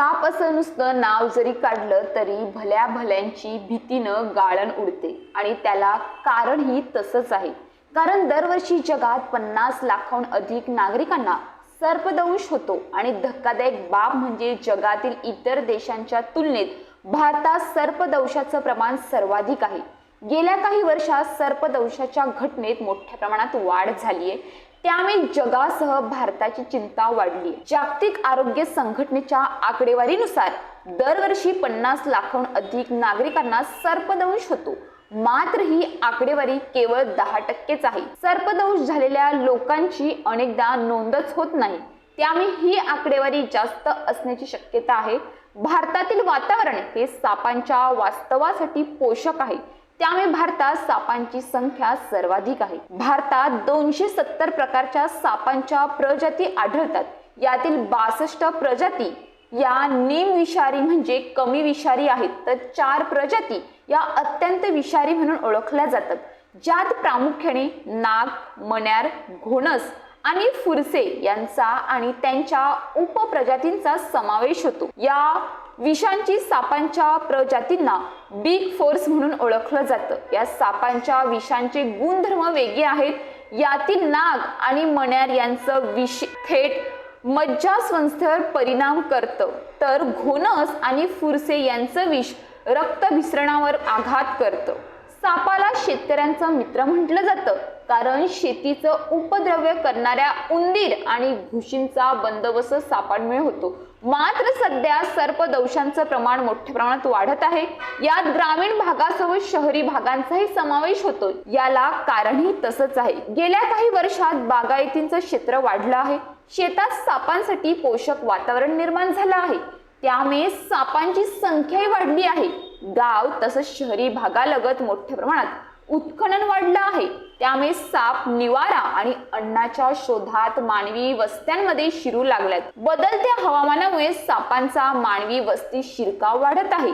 साप असं नुसतं नाव जरी काढलं तरी भल्या भल्यांची भीतीनं गाळण उडते आणि त्याला कारणही तसंच आहे. कारण दरवर्षी जगात पन्नास लाखाहून अधिक नागरिकांना सर्पदंश होतो आणि धक्कादायक बाब म्हणजे जगातील इतर देशांच्या तुलनेत भारतात सर्पदंशाचं प्रमाण सर्वाधिक आहे. गेल्या काही वर्षात सर्पदंशाच्या घटनेत मोठ्या प्रमाणात वाढ झाली आहे त्यामुळे जगासह भारताची चिंता वाढली. जागतिक आरोग्य संघटनेच्या आकडेवारीनुसार दरवर्षी पन्नास लाखाहून अधिक नागरिकांना सर्पदंश होतो. मात्र ही आकडेवारी केवळ दहा टक्केच आहे. सर्पदंश झालेल्या लोकांची अनेकदा नोंदच होत नाही. त्यामुळे ही आकडेवारी जास्त असण्याची शक्यता आहे. भारतातील वातावरण हे सापांच्या वास्तवासाठी पोषक आहे. त्यामुळे भारतात सापांची संख्या सर्वाधिक आहे. भारतात दोनशे सत्तर प्रकारच्या सापांच्या प्रजाती आढळतात. यातील बासष्ट प्रजाती या निमविषारी म्हणजे कमी विषारी आहेत. तर चार प्रजाती या अत्यंत विषारी म्हणून ओळखल्या जातात. ज्यात प्रामुख्याने नाग मण्यार घोणस आणि फुरसे यांचा आणि त्यांच्या उपप्रजातींचा समावेश होतो. या विषांची सापांच्या प्रजातींना बिग फोर्स म्हणून ओळखलं जातं. या सापांच्या विषांचे गुणधर्म वेगळे आहेत. यातील नाग आणि मण्यार यांचं विष थेट मज्जासंस्थेवर परिणाम करतं. तर घोणस आणि फुरसे यांचं विष रक्तभिसरणावर आघात करतं. सापाला शेतकऱ्यांचा मित्र म्हटलं जातं. कारण शेतीचं उपद्रव्य करणाऱ्या उंदीर आणि घुशींचा बंदोबस्त सापांमुळे होतो. मात्र सध्या सर्पदंशांचं प्रमाण मोठ्या प्रमाणात वाढत आहे. यात ग्रामीण भागासोबत शहरी भागांचाही समावेश होतो. याला कारणही तसंच आहे. गेल्या काही वर्षात बागायतींचं क्षेत्र वाढलं आहे. शेतात सापांसाठी पोषक वातावरण निर्माण झालं आहे. त्यामुळे सापांची संख्याही वाढली आहे. गाव तसंच शहरी भागालगत मोठ्या प्रमाणात उत्खनन वाढलं आहे. त्यामुळे साप निवारा आणि अन्नाच्या शोधात मानवी वस्त्यांमध्ये शिरू लागल्यात. बदलत्या हवामानामुळे सापांचा मानवी वस्ती शिरकाव वाढत आहे.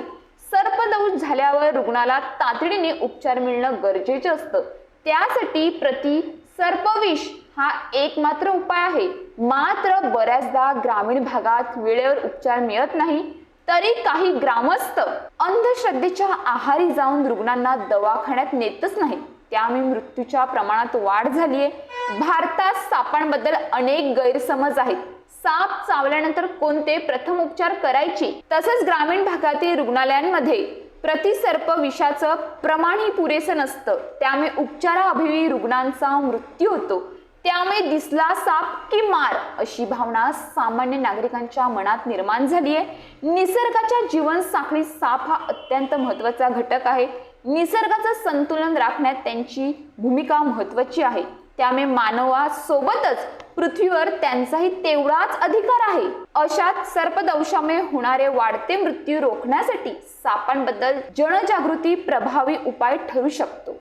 सर्पदंश झाल्यावर रुग्णाला तातडीने उपचार मिळणं गरजेचं असतं. त्यासाठी प्रति सर्पविष हा एकमात्र उपाय आहे. मात्र बऱ्याचदा ग्रामीण भागात वेळेवर उपचार मिळत नाही. तरी काही ग्रामस्थ अंधश्रद्धेच्या आहारी जाऊन रुग्णांना दवाखान्यात नेतच नाही त्यामुळे मृत्यूच्या प्रमाणात वाढ झाली आहे. भारतात सापांबद्दल अनेक गैरसमज आहेत. साप चावल्यानंतर कोणते प्रथम उपचार करायचे? तसंच ग्रामीण भागातील रुग्णालयांमध्ये प्रतिसर्प विषाचं प्रमाणही पुरेसं नसतं. त्यामुळे उपचाराअभावी रुग्णांचा मृत्यू होतो. त्यामुळे दिसला साप की मार अशी भावना सामान्य नागरिकांच्या मनात निर्माण झाली आहे. निसर्गाच्या जीवन साखळी साप हा अत्यंत महत्त्वाचा घटक आहे. निसर्गाचं संतुलन राखण्यात त्यांची भूमिका महत्वाची आहे. त्यामुळे मानवासोबतच पृथ्वीवर त्यांचाही तेवढाच अधिकार आहे. अशात सर्पदंशामुळे होणारे वाढते मृत्यू रोखण्यासाठी सापांबद्दल जनजागृती प्रभावी उपाय ठरू शकतो.